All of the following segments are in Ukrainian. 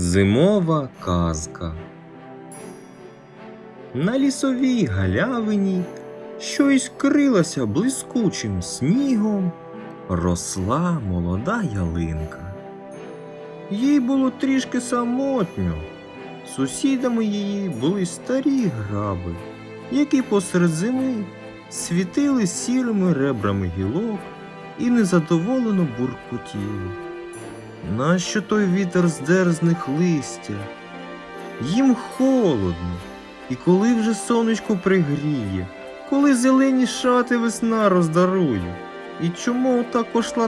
Зимова казка. На лісовій галявині, що іскрилася блискучим снігом, росла молода ялинка. Їй було трішки самотньо. Сусідами її були старі граби, які посеред зими світили сірими ребрами гілок і незадоволено буркотіли. Нащо той вітер здер них листя? Їм холодно, і коли вже сонечко пригріє, коли зелені шати весна роздарує, і чому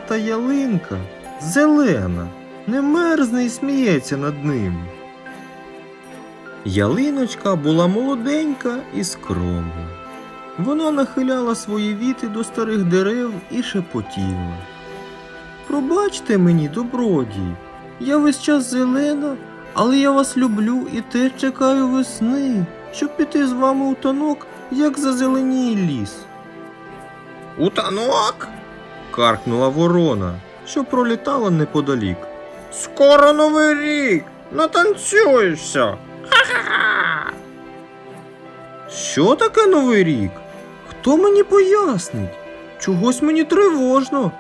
та ялинка зелена, не мерзне і сміється над ними? Ялиночка була молоденька і скромна. Вона нахиляла свої віти до старих дерев і шепотіла. Пробачте мені, добродії, я весь час зелена, але я вас люблю і теж чекаю весни, щоб піти з вами у танок, як зазеленіє ліс. У танок? каркнула ворона, що пролітала неподалік. Скоро новий рік! Натанцюєшся! Що таке новий рік? Хто мені пояснить? Чогось мені тривожно.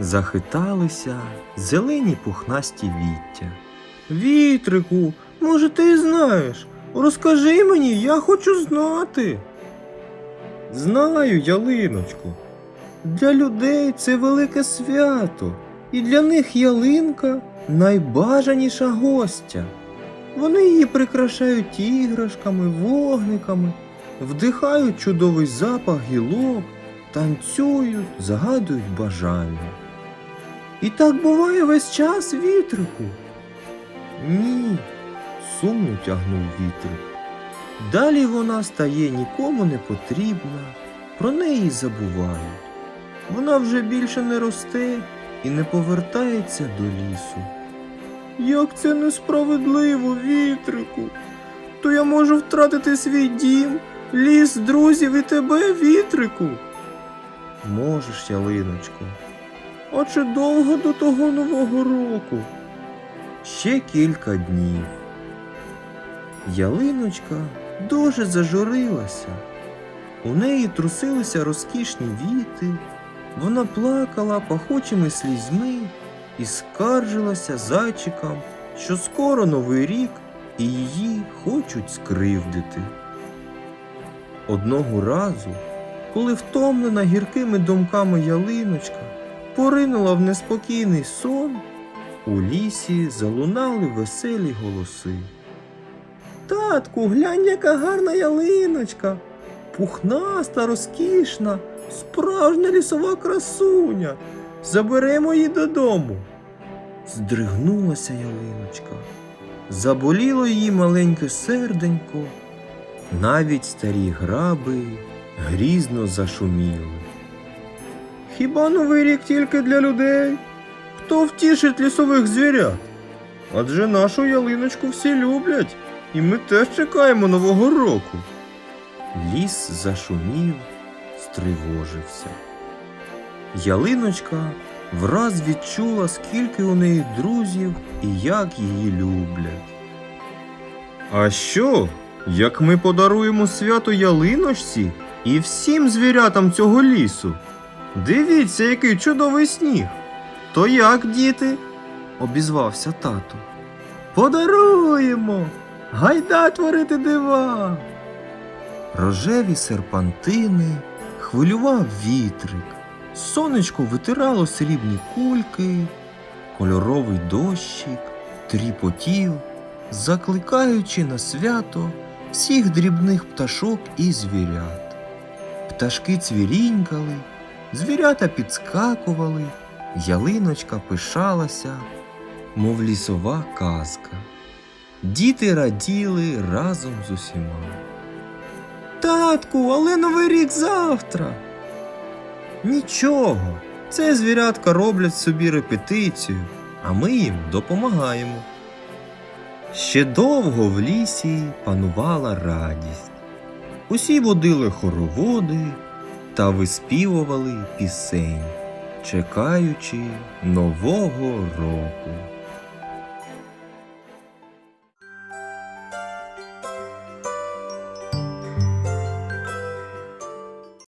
Захиталися зелені пухнасті віття. Вітрику, може, ти знаєш? Розкажи мені, я хочу знати. Знаю, ялиночку. Для людей це велике свято, і для них ялинка найбажаніша гостя. Вони її прикрашають іграшками, вогниками, вдихають чудовий запах гілок, танцюють, загадують бажання. І так буває весь час вітрику. Ні, сумно тягнув вітрик. Далі вона стає нікому не потрібна, про неї забувають. Вона вже більше не росте і не повертається до лісу. Як це несправедливо, вітрику. То я можу втратити свій дім, ліс, друзів і тебе, вітрику. Можеш, ялиночко. А чи довго до того нового року? Ще кілька днів. Ялиночка дуже зажурилася. У неї трусилися розкішні віти, вона плакала пахучими слізьми і скаржилася зайчикам, що скоро новий рік і її хочуть скривдити. Одного разу, коли втомлена гіркими думками ялиночка поринула в неспокійний сон, у лісі залунали веселі голоси. Татку, глянь, яка гарна ялиночка, пухнаста, розкішна, справжня лісова красуня. Заберемо її додому. Здригнулася ялиночка. Заболіло її маленьке серденько. Навіть старі граби грізно зашуміли. Хіба новий рік тільки для людей? Хто втішить лісових звірят? Адже нашу ялиночку всі люблять, і ми теж чекаємо Нового року. Ліс зашумів, стривожився. Ялиночка враз відчула, скільки у неї друзів і як її люблять. А що, як ми подаруємо свято ялиночці і всім звірятам цього лісу? Дивіться, який чудовий сніг. То як, діти? обізвався тато. Подаруємо! Гайда творити дива. Рожеві серпантини хвилював вітрик, сонечко витирало срібні кульки, кольоровий дощик тріпотів, закликаючи на свято всіх дрібних пташок і звірят. Пташки цвірінькали, звірята підскакували, ялиночка пишалася, мов лісова казка. Діти раділи разом з усіма. Татку, але новий рік завтра. Нічого, це звірятка роблять собі репетицію, а ми їм допомагаємо. Ще довго в лісі панувала радість. Усі водили хороводи та виспівували пісень, чекаючи нового року.